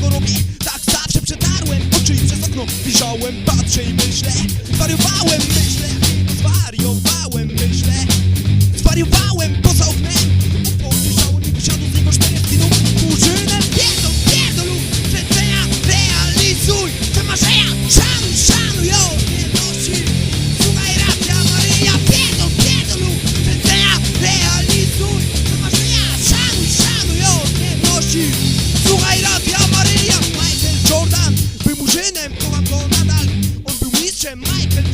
tego robi. Tak zawsze przetarłem oczy i przez okno. Wyjrzałem, patrzę i myślę Zwariowałem Donald und Luigi, Michael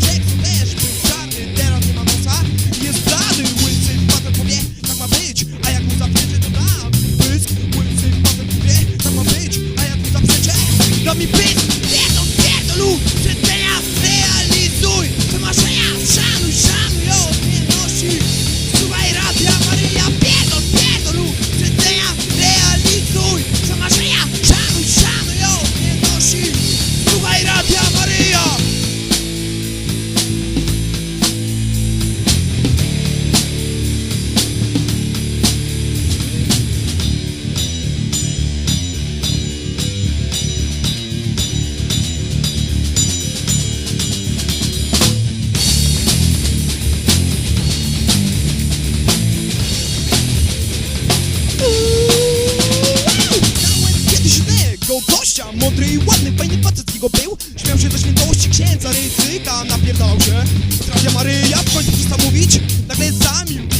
liście księdza ryzyka napierdalał się Trafia Maryja, w końcu przestał mówić, nagle zamilkł.